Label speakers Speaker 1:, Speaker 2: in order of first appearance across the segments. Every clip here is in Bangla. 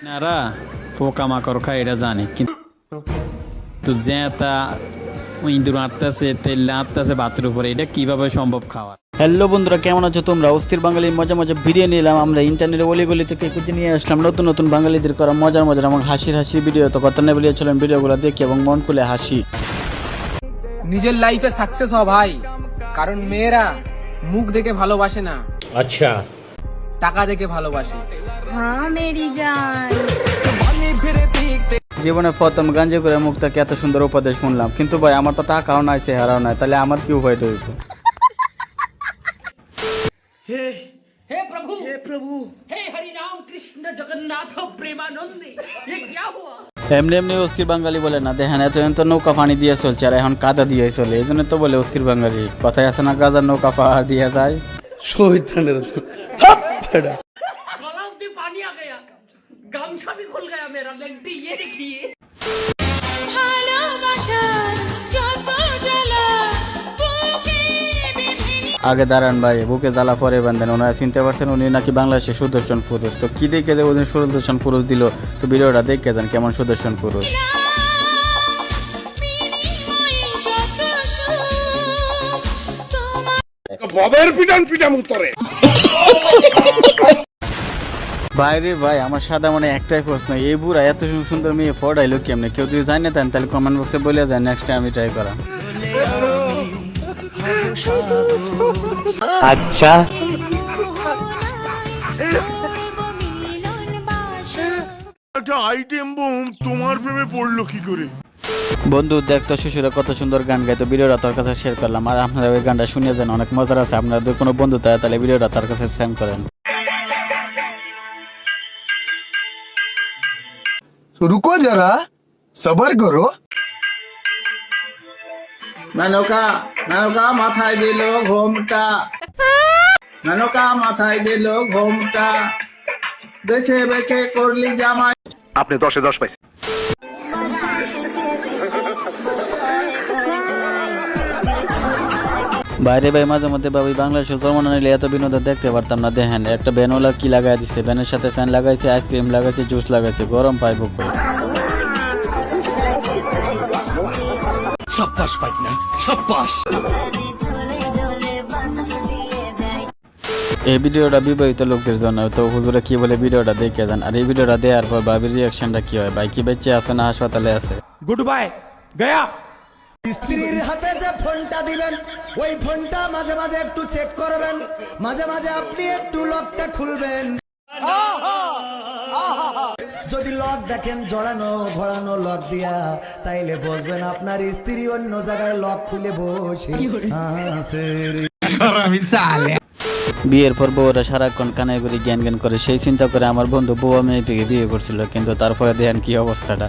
Speaker 1: আপনারা পোকামাকড় খায় এটা জানে। কিন্তু জ্যাঁতা ইঁদুর আটতেছে তেল আটতেছে ভাতের উপরে এটা কীভাবে সম্ভব খাওয়া?
Speaker 2: হ্যালো বন্ধুরা কেমন আছো তোমরা? অস্থির বাঙালির মজা মজা ভিডিও নিলাম। আমরা ইন্টারনেট ইন্টারনেটে অলিগলি থেকে খুঁজে নিয়ে আসলাম। নতুন নতুন বাঙালিদের করা মজার মজার এবং হাসির হাসির ভিডিও তো কথা নেই বেরিয়ে চলেন ভিডিওগুলো দেখি এবং মন খুলে হাসি।
Speaker 3: নিজের লাইফে সাকসেস হ ভাই। কারণ মেয়েরা মুখ দেখে ভালোবাসে না।
Speaker 4: আচ্ছা।
Speaker 3: টাকা দেখে ভালোবাসে।
Speaker 2: জীবনে প্রথম গাঞ্জে করে মুখ থেকে এত সুন্দর উপদেশ শুনলাম। কিন্তু ভাই আমার তো টাকাও নাই চেহারাও নাই তাহলে আমার কি উপায় রইব এমনি এমনি অস্থির বাঙালি বলে না দেখেন এতদিন তো নৌকা পানি দিয়ে চলছে আর এখন কাদা দিয়ে চলে এই জন্য তো বলে অস্থির বাঙালি। কথায় আছে না গাজার নৌকা পাহাড় দিয়ে যায়।
Speaker 5: ভালোবাসার যত জ্বালা বুকে বেঁধে
Speaker 2: আগে দাঁড়ান ভাই বুকে জ্বালা পরে বান্ধেন ওনারা চিনতে পারছেন উনি নাকি বাংলাদেশের সুদর্শন পুরুষ। তো কি দেখে যে উনি সুদর্শন পুরুষ দিল? তো ভিডিওটা দেখে যান কেমন সুদর্শন পুরুষ।
Speaker 5: বিনিময়ে যত সুখ তোমার
Speaker 2: বাইরে ভাই আমার সাদা মানে একটাই প্রশ্ন এই বুড়া এত সুন্দর মেয়ে ফোটাইলো কেমনে? কেউ যদি জানে তান তাহলে কমেন্ট বক্সে বলে যায় নেক্সট টাইম আমি ট্রাই করা
Speaker 5: আচ্ছা।
Speaker 6: একটা আইটেম বোম তোমার প্রেমে পড়ল কি করে?
Speaker 2: বন্ধু দেখতো শিশুরা কত সুন্দর গান গাইতো ভিডিওটা তার কাছে শেয়ার করলাম। আর আপনারা ওই গানটা শুনিয়ে যান অনেক মজার আছে। আপনাদের কোনো বন্ধু তাহলে ভিডিওটা তার কাছে সেন্ড করেন।
Speaker 7: तो रुको जरा सबर करो
Speaker 8: মেনকা মেনকা মাথায় দিল ঘোমটা মেনকা মাথায় দিল ঘোমটা বেছে বেছে করলি জামাই
Speaker 2: বাইরে ভাই মাঝে মধ্যে ভাবি বাংলাদেশের জন্ম না নিলে এত বিনোদন দেখতে পারতাম না দেখেন একটা ব্যানওয়ালা কি লাগাই দিছে? ব্যানের সাথে ফ্যান লাগাইছে আইসক্রিম লাগাইছে জুস লাগাইছে গরম পাইব করে এই ভিডিওটা বিবাহিত লোকদের জন্য তো হুজুরা কি বলে ভিডিওটা দেখে যান। আর এই ভিডিওটা দেওয়ার পর বাবির রিয়াকশনটা কি হয়? ভাই কি বেঁচে আছে না হাসপাতালে আছে?
Speaker 4: গুড বাই গয়া।
Speaker 9: স্ত্রীর হাতে যে ফোনটা দিবেন ওই ফোনটা মাঝে মাঝে একটু চেক করবেন। মাঝে মাঝে আপনি একটু লকটা খুলবেন। যদি লক দেখেন জড়ানো ঘোরানো লক দিয়া তাইলে বসবেন আপনার স্ত্রী অন্য জায়গায় লক খুলে বসে
Speaker 2: বিয়ের পর বউরা সারাক্ষণ কানে করে জ্ঞান জ্ঞান করে সেই চিন্তা করে আমার বন্ধু বউ মেয়েটিকে বিয়ে করছিল কিন্তু তারপরে দেখেন কি অবস্থাটা।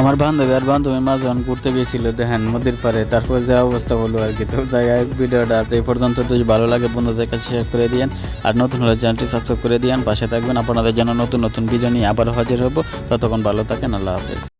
Speaker 2: আমার বান্ধবী আর বান্ধবী মাঝে যখন ঘুরতে গেছিল, দেখেন নদীর পারে তারপরে যা অবস্থা হলো আর কি। তো যাই ভিডিওটা এই পর্যন্ত। যদি ভালো লাগে, বন্ধুদের কাছে শেয়ার করে দিয়েন। আর নতুন হলে চ্যানেলটি সাবস্ক্রাইব করে দিয়েন। পাশে থাকবেন। আপনাদের জন্য নতুন নতুন ভিডিও নিয়ে আবার হাজির হব। ততক্ষণ ভালো থাকেন, আল্লাহ হাফেজ।